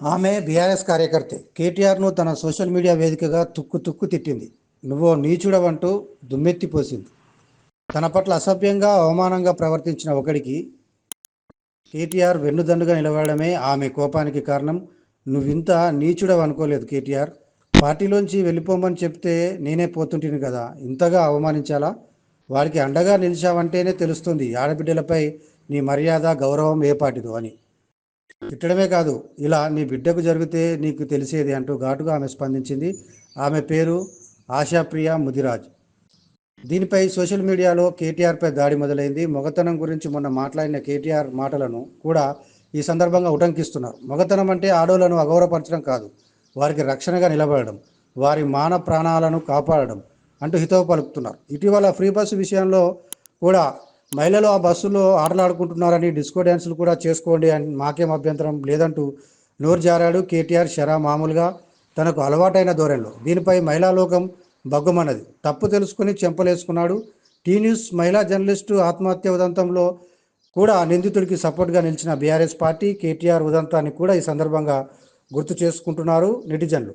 ఆమె బీఆర్ఎస్ కార్యకర్తే. కేటీఆర్ను తన social media వేదికగా తుక్కు తుక్కు తిట్టింది. నువ్వో నీచుడవంటూ దుమ్మెత్తిపోసింది తన పట్ల అసభ్యంగా అవమానంగా ప్రవర్తించిన ఒకడికి కేటీఆర్ వెన్నుదండుగా నిలబడమే ఆమె కోపానికి కారణం. నువ్వింత నీచుడవు అనుకోలేదు కేటీఆర్. పార్టీలోంచి వెళ్ళిపోమని చెప్తే నేనే పోతుంటిని కదా. ఇంతగా అవమానించాలా? వాడికి అండగా నిలిచావంటేనే తెలుస్తుంది ఆడబిడ్డలపై నీ మర్యాద గౌరవం ఏ పాటిదో అని. తిట్టడమే కాదు ఇలా నీ బిడ్డకు జరిగితే నీకు తెలిసేది అంటూ ఘాటుగా ఆమె స్పందించింది. ఆమె పేరు ఆశాప్రియ ముదిరాజ్. దీనిపై సోషల్ మీడియాలో కేటీఆర్పై దాడి మొదలైంది. మొగతనం గురించి మొన్న మాట్లాడిన కేటీఆర్ మాటలను కూడా ఈ సందర్భంగా ఉటంకిస్తున్నారు. మొగతనం అంటే ఆడోళ్ళను అగౌరవపరచడం కాదు వారికి రక్షణగా నిలబడడం వారి మాన ప్రాణాలను కాపాడడం అంటూ హితవు పలుకుతున్నారు. ఇటీవల ఫ్రీ బస్సు విషయంలో కూడా మహిళలు ఆ బస్సులో ఆటలాడుకుంటున్నారని డిస్కో డ్యాన్సులు కూడా చేసుకోండి అని మాకేం అభ్యంతరం లేదంటూ నోరు జారాడు కేటీఆర్ షరా మామూలుగా తనకు అలవాటైన ధోరణిలో. దీనిపై మహిళా లోకం బగ్గుమన్నది తప్పు తెలుసుకుని చెంపలేసుకున్నాడు. టీ న్యూస్ మహిళా జర్నలిస్టు ఆత్మహత్య ఉదంతంలో కూడా నిందితుడికి సపోర్ట్గా నిలిచిన బీఆర్ఎస్ పార్టీ కేటీఆర్ ఉదంతాన్ని కూడా ఈ సందర్భంగా గుర్తు చేసుకుంటున్నారు నెటిజన్లు.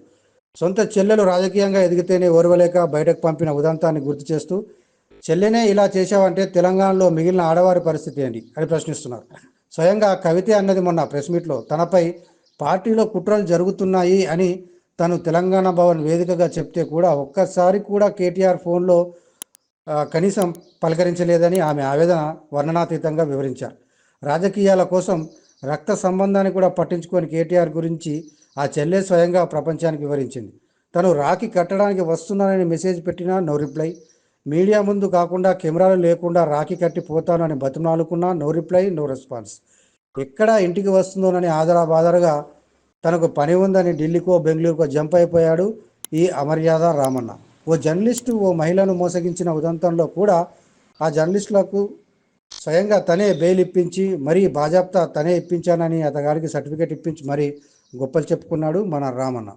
సొంత చెల్లెలు రాజకీయంగా ఎదిగితేనే ఓర్వలేక బయటకు పంపిన ఉదంతాన్ని గుర్తు చేస్తూ చెల్లెనే ఇలా చేశావంటే తెలంగాణలో మిగిలిన ఆడవారి పరిస్థితి ఏంటి అని ప్రశ్నిస్తున్నారు. స్వయంగా కవితే అన్నది మొన్న ప్రెస్ మీట్లో తనపై పార్టీలో కుట్రలు జరుగుతున్నాయి అని తను తెలంగాణ భవన్ వేదికగా చెప్తే కూడా ఒక్కసారి కూడా కేటీఆర్ ఫోన్లో కనీసం పలకరించలేదని ఆమె ఆవేదన వర్ణనాతీతంగా వివరించారు. రాజకీయాల కోసం రక్త సంబంధాన్ని కూడా పట్టించుకొని కేటీఆర్ గురించి ఆ చెల్లె స్వయంగా ప్రపంచానికి వివరించింది. తను రాఖీ కట్టడానికి వస్తున్నానని మెసేజ్ పెట్టినా నో రిప్లై. మీడియా ముందు కాకుండా కెమెరాలు లేకుండా రాఖీ కట్టి పోతానని బతిమాలుకున్నా నో రిప్లై నో రెస్పాన్స్ ఎక్కడ ఇంటికి వస్తుందోనని ఆదరా బాధరగా తనకు పని ఉందని ఢిల్లీకో బెంగళూరుకో జంప్ అయిపోయాడు ఈ అమర్యాద రామన్న. ఓ జర్నలిస్టు ఓ మహిళను మోసగించిన ఉదంతంలో కూడా ఆ జర్నలిస్టులకు స్వయంగా తనే బెయిల్ ఇప్పించి మరీ బాజాప్తా తనే ఇప్పించానని అతగారికి సర్టిఫికేట్ ఇప్పించి మరీ గొప్పలు చెప్పుకున్నాడు మన రామన్న.